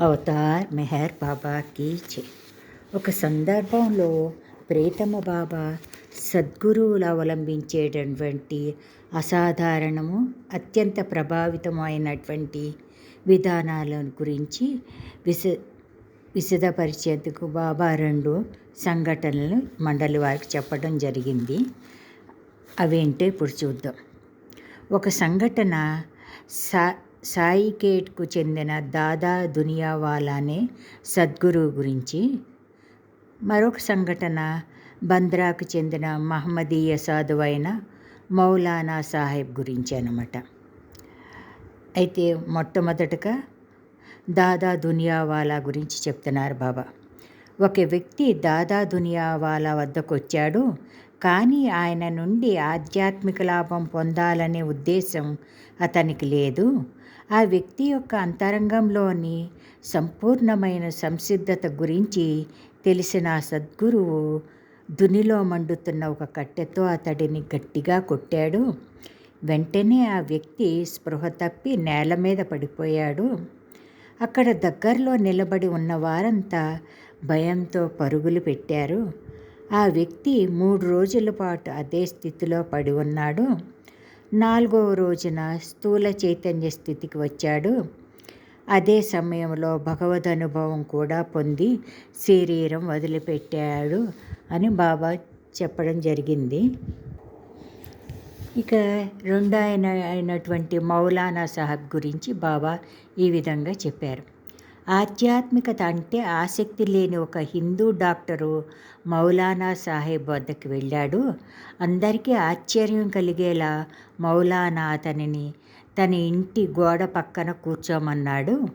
Avatar Meher బాబాకి చే ఒక సందర్భంలో ప్రేతమ బాబా సద్గురువులు అవలంబించేటటువంటి అసాధారణము అత్యంత ప్రభావితమైనటువంటి విధానాల గురించి విశ విశదపరిచేందుకు బాబా రెండు సంఘటనలు మండలి వారికి చెప్పడం జరిగింది. అవేంటో ఇప్పుడు చూద్దాం. ఒక సంఘటన సా సాయికేట్కు చెందిన దాదా దునియావాలానే సద్గురు గురించి. మరొక సంఘటన బంద్రాకు చెందిన మహమ్మదీయ సాధువైన మౌలానా సాహెబ్ గురించి అనమాట అయితే మొట్టమొదటగా దాదా దునియావాలా గురించి చెప్తున్నారు బాబా. ఒక వ్యక్తి దాదా దునియావాలా వద్దకు వచ్చాడు కానీ ఆయన నుండి ఆధ్యాత్మిక లాభం పొందాలనే ఉద్దేశం అతనికి లేదు. ఆ వ్యక్తి యొక్క అంతరంగంలోని సంపూర్ణమైన సంసిద్ధత గురించి తెలిసిన సద్గురువు దునిలో మండుతున్న ఒక కట్టెతో అతడిని గట్టిగా కొట్టాడు. వెంటనే ఆ వ్యక్తి స్పృహ తప్పి నేల మీద పడిపోయాడు. అక్కడ దగ్గరలో నిలబడి ఉన్న వారంతా భయంతో పరుగులు పెట్టారు. ఆ వ్యక్తి మూడు రోజుల పాటు అదే స్థితిలో పడి ఉన్నాడు. నాలుగవ రోజున స్థూల చైతన్య స్థితికి వచ్చాడు. అదే సమయంలో భగవద్ అనుభవం కూడా పొంది శరీరం వదిలిపెట్టాడు అని బాబా చెప్పడం జరిగింది. ఇక రెండు ఆయన అయినటువంటి మౌలానా సాహెబ్ గురించి బాబా ఈ విధంగా చెప్పారు. ఆధ్యాత్మికత అంటే ఆసక్తి లేని ఒక హిందూ డాక్టరు మౌలానా సాహెబ్ వద్దకు వెళ్ళాడు. అందరికీ ఆశ్చర్యం కలిగేలా మౌలానా అతనిని తన ఇంటి గోడ పక్కన కూర్చోమన్నాడు.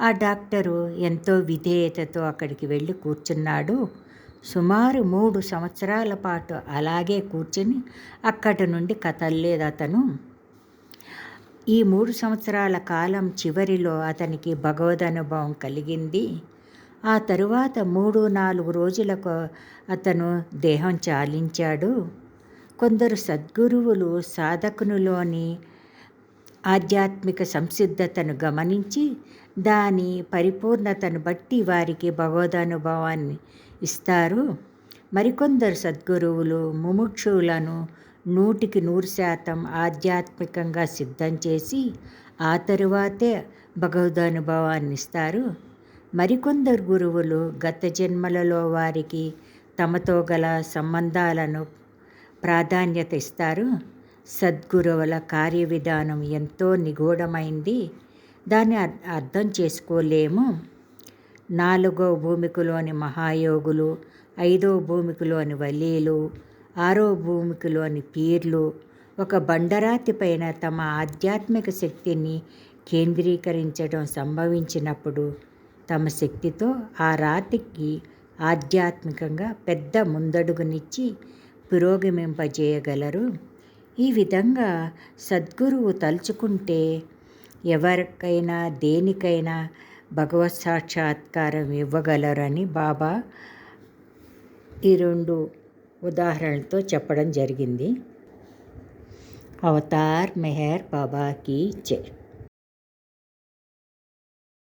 ఆ డాక్టరు ఎంతో విధేయతతో అక్కడికి వెళ్ళి కూర్చున్నాడు. సుమారు మూడు సంవత్సరాల పాటు అలాగే కూర్చుని అక్కడి నుండి కథల్లేదు అతను ఈ మూడు సంవత్సరాల కాలం చివరిలో అతనికి భగవద్ అనుభవం కలిగింది. ఆ తరువాత మూడు నాలుగు రోజులకు అతను దేహం చాలించాడు. కొందరు సద్గురువులు సాధకునిలోని ఆధ్యాత్మిక సంసిద్ధతను గమనించి దాని పరిపూర్ణతను బట్టి వారికి భగవదనుభవాన్ని ఇస్తారు. మరికొందరు సద్గురువులు ముముక్షువులను నూటికి నూరు శాతం ఆధ్యాత్మికంగా సిద్ధం చేసి ఆ తరువాతే భగవదనుభవాన్ని ఇస్తారు మరికొందరు గురువులు గత జన్మలలో వారికి తమతో గల సంబంధాలను ప్రాధాన్యత ఇస్తారు. సద్గురువుల కార్య విధానం ఎంతో నిగూఢమైంది. దాన్ని అర్థం చేసుకోలేము. నాలుగో భూమికలోని మహాయోగులు ఐదో భూమికలోని వలీలు ఆరో భూమికలోని పీర్లు ఒక బండరాతి పైన తమ ఆధ్యాత్మిక శక్తిని కేంద్రీకరించడం సంభవించినప్పుడు తమ శక్తితో ఆ రాతికి ఆధ్యాత్మికంగా పెద్ద ముందడుగునిచ్చి పురోగమింపజేయగలరు. ఈ విధంగా సద్గురువు తలుచుకుంటే ఎవరికైనా దేనికైనా భగవత్ సాక్షాత్కారం ఇవ్వగలరని బాబా. ఈ రెండు ఉదాహరణలతో చెప్పడం జరిగింది. అవతార్ మెహర్ బాబాకి జై.